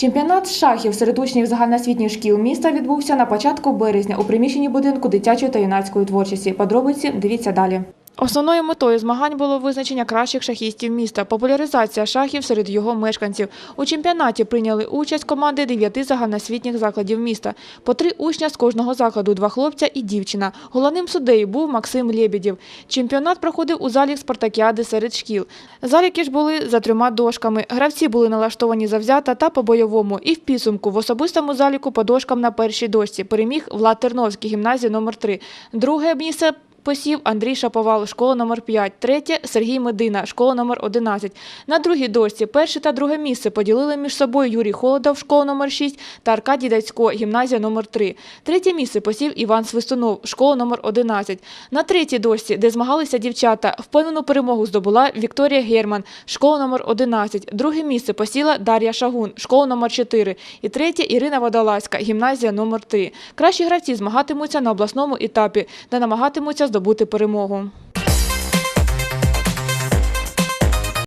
Чемпіонат шахів серед учнів загальноосвітніх шкіл міста відбувся на початку березня у приміщенні будинку дитячої та юнацької творчості. Подробиці дивіться далі. Основною метою змагань було визначення кращих шахістів міста, популяризація шахів серед його мешканців. У чемпіонаті прийняли участь команди дев'яти загальноосвітніх закладів міста. По три учня з кожного закладу, два хлопця і дівчина. Головним суддею був Максим Лєбєдєв. Чемпіонат проходив у залі спартакіади серед шкіл. Заліки ж були за трьома дошками. Гравці були налаштовані завзято та по-бойовому. І в підсумку в особистому заліку по дошкам на першій дошці переміг Влад Терновський, гімназія номер 3 Друге місце Посів Андрій Шаповал, школа номер 5, третє Сергій Медина, школа номер 11. На другій дошці перше та друге місце поділили між собою Юрій Холодов, школа номер 6 та Аркадій Дацько, гімназія номер 3. Третє місце посів Іван Свистунов, школа номер 11. На третій дошці, де змагалися дівчата, впевнену перемогу здобула Вікторія Герман, школа номер 11. Друге місце посіла Дар'я Шагун, школа номер 4. І третє Ірина Водолазька, гімназія номер 3. Кращі гравці змагатимуться на обласному етапі, де намагатимуться здобути перемогу.